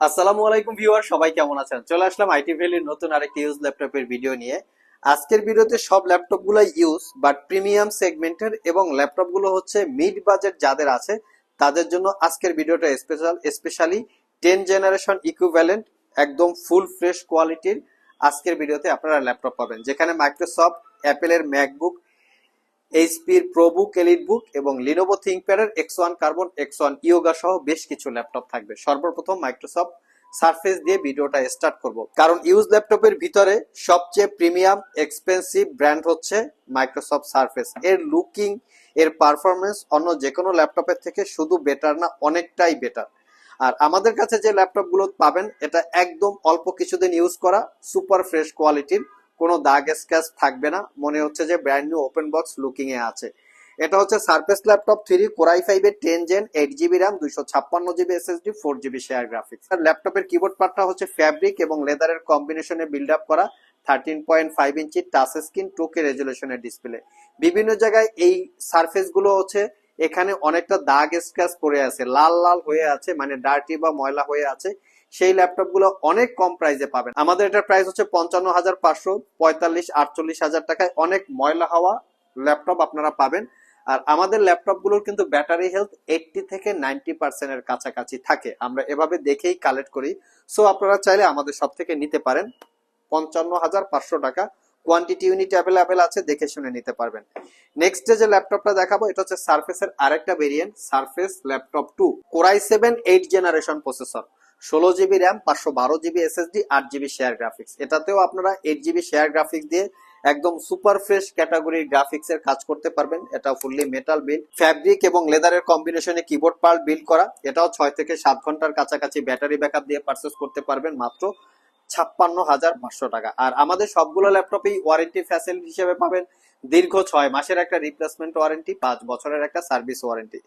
আসসালামু আলাইকুম ভিউয়ার, সবাই কেমন আছেন? চলে আসলাম আইটি ভ্যালির নতুন আরেকটি ইউজ ল্যাপটপের ভিডিও নিয়ে। আজকের ভিডিওতে সব ল্যাপটপগুলো ইউজ বাট প্রিমিয়াম সেগমেন্টের এবং ল্যাপটপগুলো হচ্ছে মিড বাজেট যাদের আছে, তাদের জন্য আজকের ভিডিওটা special specially ten generation equivalent একদম ফুল ফ্রেশ কোয়ালিটির আজকের ভিডিওতে আপনারা ল্যাপটপ পাবেন। যেখানে মাইক্রোসফট অ্যাপেলের ম্যাকবুক এইচপির প্রোবুক এলিট বুক এবং Lenovo থিঙ্কপ্যাডের X one Carbon X one Yoga সহ বেশ কিছু ল্যাপটপ থাকবে। সর্বপ্রথম মাইক্রোসফট সারফেস দিয়ে ভিডিওটা স্টার্ট করব। কারণ ইউজ ল্যাপটপের ভিতরে সবচেয়ে প্রিমিয়াম এক্সপেন্সিভ ব্র্যান্ড হচ্ছে মাইক্রোসফট সারফেস এর লুকিং এর পারফরমেন্স অন্য যে কোনো ল্যাপটপের থেকে শুধু বেটার না, অনেকটাই বেটার আর আমাদের কাছে যে ল্যাপটপগুলো পাবেন, এটা একদম অল্প কিছুদিন ইউজ করা সুপার ফ্রেশ কোয়ালিটির কোনো দাগ স্ক্যাচ থাকবে না। মনে হচ্ছে যে brand new open box looking এ আছে। এটা হচ্ছে Surface laptop three Core i five এর ten gen eight GB RAM দুইশো ছাপ্পান্ন GB SSD four GB share graphics ল্যাপটপের কিবোর্ড পার্টটা হচ্ছে ফ্যাব্রিক এবং লেদারের কম্বিনেশনে বিল্ড আপ করা thirteen point five inch touch screen two K রেজুলেশনের display বিভিন্ন জায়গায় এই সারফেসগুলো হচ্ছে এখানে অনেকটা দাগ স্ক্র্যাচ পড়ে আছে, লাল লাল হয়ে আছে মানে ডার্টি বা ময়লা হয়ে আছে, সেই ল্যাপটপগুলো অনেক কম প্রাইসে পাবেন। আমাদের এটার প্রাইস হচ্ছে পঞ্চান্ন হাজার পাঁচশো, পঁয়তাল্লিশ, আটচল্লিশ হাজার টাকায় অনেক ময়লা হওয়া ল্যাপটপ আপনারা পাবেন। আর আমাদের ল্যাপটপগুলোর কিন্তু ব্যাটারি হেলথ এইটটি থেকে নাইনটি পার্সেন্টের কাছাকাছি থাকে। আমরা এভাবে দেখেই কালেক্ট করি। সো আপনারা চাইলে আমাদের সব থেকে নিতে পারেন। পঞ্চান্ন হাজার পাঁচশো টাকা। কোয়ান্টিটি ইউনিট অ্যাভেলেবেল আছে, দেখে শুনে নিতে পারবেন। নেক্সট যে ল্যাপটপটা দেখাবো, এটা হচ্ছে সারফেসের আরেকটা variant Surface laptop two Core i seven eight generation processor ষোলো জিবি র্যাম পাঁচশো বারো জিবি এসএসডি আট জিবি শেয়ার গ্রাফিক্স এটাতেও আপনারা এইট জিবি শেয়ার গ্রাফিক্স দিয়ে একদম সুপার ফ্রেশ ক্যাটাগরির গ্রাফিক্স এর কাজ করতে পারবেন। এটা ফুললি মেটাল বিল ফ্যাব্রিক এবং লেদারের কম্বিনেশনে কিবোর্ড পার্ট বিল্ড করা। এটাও ছয় থেকে সাত ঘণ্টার কাছাকাছি ব্যাটারি ব্যাকআপ দিয়ে পারচেস করতে পারবেন মাত্র ছাপ্পান্ন হাজার পাঁচশো টাকা। আর আমাদের সবগুলো ল্যাপটপেই ওয়ারেন্টি ফ্যাসিলিটি হিসেবে পাবেন। দীর্ঘ ছয় মাসের একটা রিপ্লেসমেন্ট ওয়ারেন্টি পাঁচ বছরের একটা সার্ভিস ওয়ারেন্টি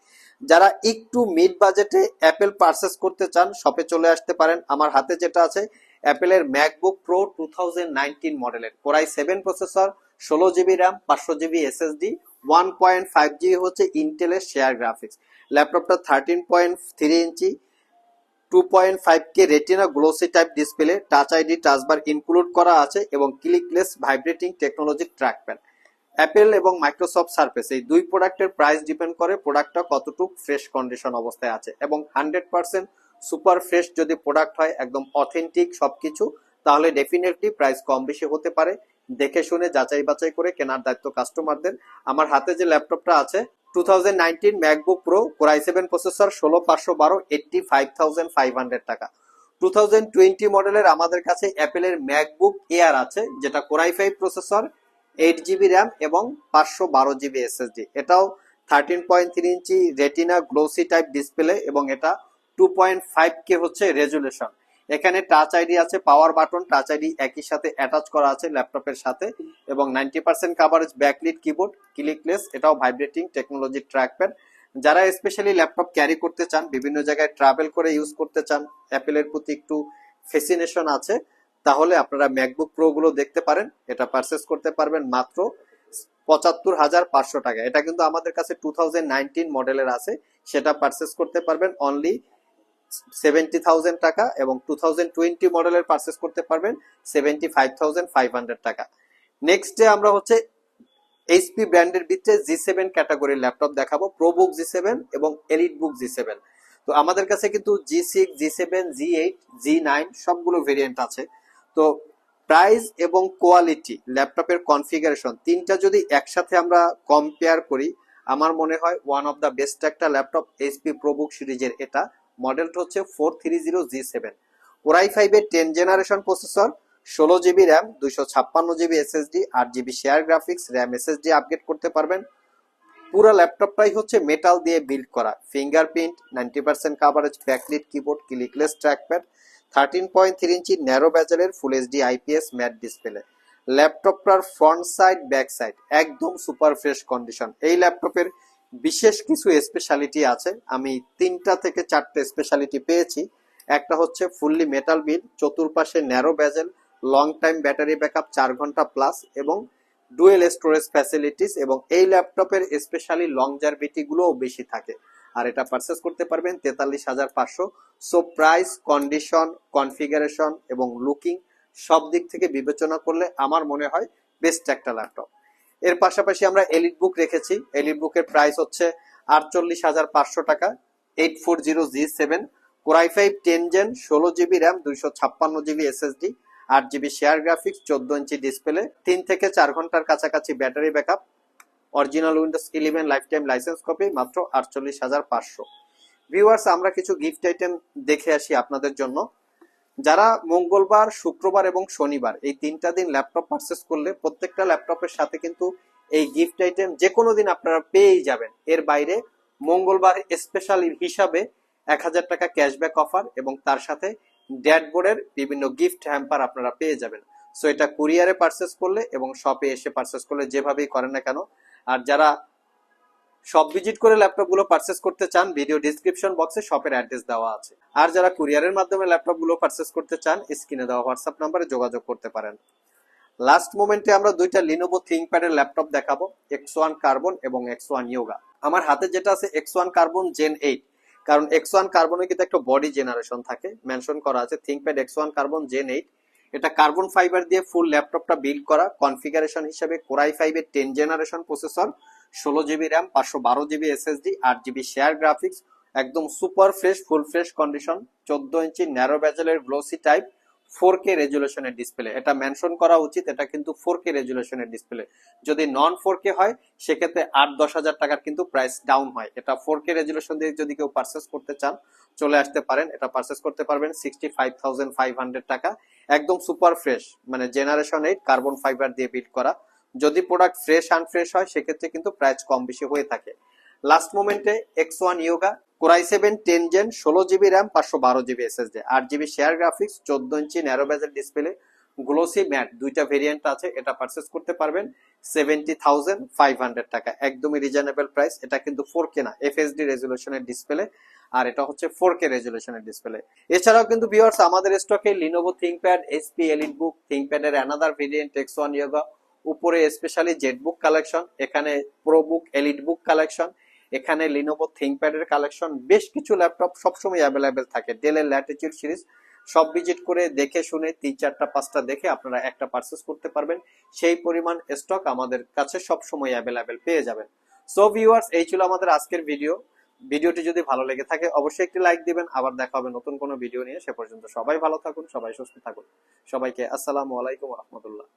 যারা একটু মিড বাজেটে অ্যাপেল পারচেস করতে চান শপে চলে আসতে পারেন। আমার হাতে যেটা আছে অ্যাপেলের MacBook Pro two thousand nineteen মডেলের কোরাই সেভেন প্রসেসর ষোলো জিবি র্যাম পাঁচশো GB SSD one point five GB হচ্ছে ইন্টেলের শেয়ার গ্রাফিক্স ল্যাপটপটা thirteen point three inch two point five K retina glossy type display Touch ID Touch Bar include করা আছে এবং clickless vibrating technology trackpad Apple এবং Microsoft Surface এই দুই প্রোডাক্টের প্রাইস ডিপেন্ড করে প্রোডাক্টটা কতটুকু ফ্রেশ কন্ডিশন অবস্থায় আছে এবং হান্ড্রেড পার্সেন্ট সুপার ফ্রেশ যদি প্রোডাক্ট হয়, একদম অথেন্টিক সবকিছু, তাহলে ডেফিনেটলি প্রাইস কম বেশি হতে পারে। দেখে শুনে যাচাই বাছাই করে কেনার দায়িত্ব কাস্টমারদের আমার হাতে যে ল্যাপটপটা আছে two thousand nineteen MacBook Pro Core i seven processor ষোলো পাঁচশো বারো eighty five thousand five hundred টাকা। টু থাউজেন্ড টোয়েন্টি মডেলের আমাদের কাছে অ্যাপেলের ম্যাকবুক এয়ার আছে, যেটা Core i five processor eight GB RAM এবং পাঁচশো বারো জিবি এসএসডি এটাও thirteen point three inch retina glossy type display এবং এটা টু পয়েন্ট ফাইভ কে হচ্ছে রেজুলেশন এখানে টাচ আইডি আছে পাওয়ার বাটন টাচ আইডি একই সাথে অ্যাটাচ করা আছে ল্যাপটপের সাথে এবং ninety percent coverage backlit keyboard clickless এটাও ভাইব্রেটিং টেকনোলজি ট্র্যাকপ্যাড যারা স্পেশালি ল্যাপটপ ক্যারি করতে চান, বিভিন্ন জায়গায় ট্রাভেল করে ইউজ করতে চান, অ্যাপেলের প্রতি একটু ফেসিনেশন আছে, তাহলে আপনারা ম্যাকবুক প্রো গুলো দেখতে পারেন, এটা পারচেস করতে পারবেন মাত্র পঁচাত্তর হাজার পাঁচশো টাকা। এটা কিন্তু আমাদের কাছে টু মডেলের আছে, সেটা পারচেস করতে পারবেন অনলি সেভেন্টি থাউজেন্ড টাকা এবং টু থাউজেন্ড টোয়েন্টি মডেলের পারচেস করতে পারবেন seventy five thousand five hundred টাকা। নেক্সট ডে আমরা হচ্ছে এইচপি ব্র্যান্ডের ভিতরে জি সেভেন ক্যাটাগরির ল্যাপটপ দেখাবো প্রো বুক জি সেভেন এবং এলিট বুক জি সেভেন তো আমাদের কাছে কিন্তু G six G seven G eight G nine সবগুলো ভেরিয়েন্ট আছে। তো প্রাইস এবং কোয়ালিটি ল্যাপটপের কনফিগারেশন তিনটা যদি একসাথে আমরা কম্পেয়ার করি, আমার মনে হয় ওয়ান অফ দ্য বেস্ট একটা ল্যাপটপ এইচপি প্রোবুক সিরিজের এটা। মডেলটা হচ্ছে four three zero G seven Core i ফাইভের টেন জেনারেশন প্রসেসর ষোলো জিবি র্যাম দুইশো ছাপ্পান্ন জিবি এসএসডি আট GB share graphics RAM SSD upgrade করতে পারবেন। পুরো ল্যাপটপটাই হচ্ছে মেটাল দিয়ে বিল্ড করা। Fingerprint ninety percent coverage backlit keyboard clickless trackpad thirteen point three inch narrow ব্যাজেলের full HD IPS matte display ল্যাপটপটার front side back side একদম super fresh condition এই ল্যাপটপের বিশেষ কিছু স্পেশালিটি আছে। আমি তিনটা থেকে চারটে স্পেশালিটি পেয়েছি। একটা হচ্ছে ফুললি মেটাল বিল চতুর্পাশে narrow bezel long time battery backup চার ঘণ্টা প্লাস এবং ডুয়েল স্টোরেজ ফ্যাসিলিটিস এবং এই ল্যাপটপের স্পেশালি লংজারভিটি গুলোও বেশি থাকে। আর এটা পারচেস করতে পারবেন তেতাল্লিশ হাজার পাঁচশো। সো প্রাইস কন্ডিশন কনফিগারেশন এবং লুকিং সব দিক থেকে বিবেচনা করলে আমার মনে হয় বেস্ট একটা ল্যাপটপ এর পাশাপাশি আমরা এলিট বুক রেখেছি। এলিট বুকের প্রাইস হচ্ছে আটচল্লিশ হাজার পাঁচশো টাকা। Eight four zero G seven Core i five ten gen ষোলো জিবি র্যাম দুইশো ছাপ্পান্ন জিবি এসএসডি আট জিবি শেয়ার গ্রাফিক্স চোদ্দ ইঞ্চি ডিসপ্লে তিন থেকে চার ঘণ্টার কাছাকাছি battery backup original Windows eleven lifetime license copy মাত্র আটচল্লিশ হাজার পাঁচশো। ভিউয়ার্স আমরা কিছু গিফট আইটেম দেখে আসি আপনাদের জন্য। যারা মঙ্গলবার, শুক্রবার এবং শনিবার এই তিনটা দিন ল্যাপটপ পারচেস করলে প্রত্যেকটা ল্যাপটপের সাথে কিন্তু এই গিফট আইটেম যে কোনো দিন আপনারা পেয়েই যাবেন। এর বাইরে মঙ্গলবার স্পেশাল হিসাবে এক হাজার টাকা ক্যাশব্যাক অফার এবং তার সাথে ড্যাডবোর্ডের বিভিন্ন গিফট হ্যাম্পার আপনারা পেয়ে যাবেন। সো এটা কুরিয়ারে পারচেস করলে এবং শপে এসে পারচেস করলে যেভাবেই করেন না কেন, আর যারা শপ ভিজিট করে ল্যাপটপগুলো পারচেস করতে চান ভিডিও ডিসক্রিপশন বক্সে শপের অ্যাড্রেস দেওয়া আছে। আর যারা কুরিয়ারের মাধ্যমে ল্যাপটপগুলো পারচেস করতে চান স্ক্রিনে দেওয়া হোয়াটসঅ্যাপ নাম্বারে যোগাযোগ করতে পারেন। লাস্ট মোমেন্টে আমরা দুইটা লিনোভো থিংকপ্যাডের ল্যাপটপ দেখাবো এক্স ওয়ান কার্বন এবং এক্স ওয়ান ইয়োগা আমার হাতে যেটা আছে X one carbon Gen eight কারণ এক্স ওয়ান কার্বনের কিন্তু একটা বডি জেনারেশন থাকে। মেনশন করা আছে ThinkPad X one carbon Gen eight এটা কার্বন ফাইবার দিয়ে ফুল ল্যাপটপটা বিল্ড করা কনফিগারেশন হিসেবে কোরাই ফাইভের টেন জেনারেশন প্রসেসর ষোলো জিবি র্যাম, পাঁচশো বারো জিবি এসএসডি আট জিবি শেয়ার গ্রাফিক্স একদম super fresh full fresh condition চোদ্দ ইঞ্চি ন্যারো ব্যাজেলের গ্লোসি টাইপ ফোর কে রেজুলেশনের ডিসপ্লে এটা মেনশন করা উচিত, এটা কিন্তু ফোর কে রেজুলেশনের ডিসপ্লে যদি নন ফোর কে হয়, সেক্ষেত্রে আট দশ হাজার টাকার কিন্তু প্রাইস ডাউন হয়। এটা ফোর কে রেজুলেশন দিয়ে যদি কেউ পারচেস করতে চান, চলে আসতে পারেন। এটা পারচেস করতে পারবেন sixty five thousand five hundred টাকা। একদম সুপার ফ্রেশ মানে জেনারেশন এইট কার্বন ফাইবার দিয়ে বিল্ড করা। যদি প্রোডাক্ট ফ্রেশ আনফ্রেশ হয়, সেক্ষেত্রে কিন্তু প্রাইস কম বেশি হয়ে থাকে। লাস্ট মোমেন্টে X one Yoga Core i seven ten gen ষোলো জিবি র্যাম পাঁচশো বারো জিবি এসএসডি আট জিবি শেয়ার গ্রাফিক্স চোদ্দ inch narrow bezel display glossy matte দুইটা ভেরিয়েন্ট আছে, এটা পারচেস করতে পারবেন। সেভেন্টি থাউজেন্ড ফাইভ হান্ড্রেড টাকা, একদমই রিজনেবল প্রাইস এটা কিন্তু ফোর কে না এফএসডি রেজুলেশনের ডিসপ্লে আর এটা হচ্ছে ফোর কে রেজুলেশনের ডিসপ্লে এছাড়াও কিন্তু ভিউয়ার্স আমাদের স্টকে Lenovo ThinkPad S P EliteBook থিংকপ্যাডের another variant X one Yoga উপরে স্পেশালি জেট বুক কালেকশন এখানে ProBook EliteBook collection এখানে লিনোভো থিংকপ্যাডের কালেকশন বেশ কিছু ল্যাপটপ সবসময় অ্যাভেলেবেল থাকে। ডেলের ল্যাটিচিউড সিরিজ সব ভিজিট করে দেখে শুনে তিন চারটা, পাঁচটা দেখে আপনারা একটা পারচেস করতে পারবেন। সেই পরিমাণ স্টক আমাদের কাছে সবসময় অ্যাভেলেবেল পেয়ে যাবেন। সো ভিউয়ার্স এই ছিল আমাদের আজকের ভিডিও ভিডিওটি যদি ভালো লেগে থাকে, অবশ্যই একটি লাইক দিবেন। আবার দেখা হবে নতুন কোনো ভিডিও নিয়ে। সে পর্যন্ত সবাই ভালো থাকুন, সবাই সুস্থ থাকুন। সবাইকে আসসালামু আলাইকুম রহমতুল্লাহ।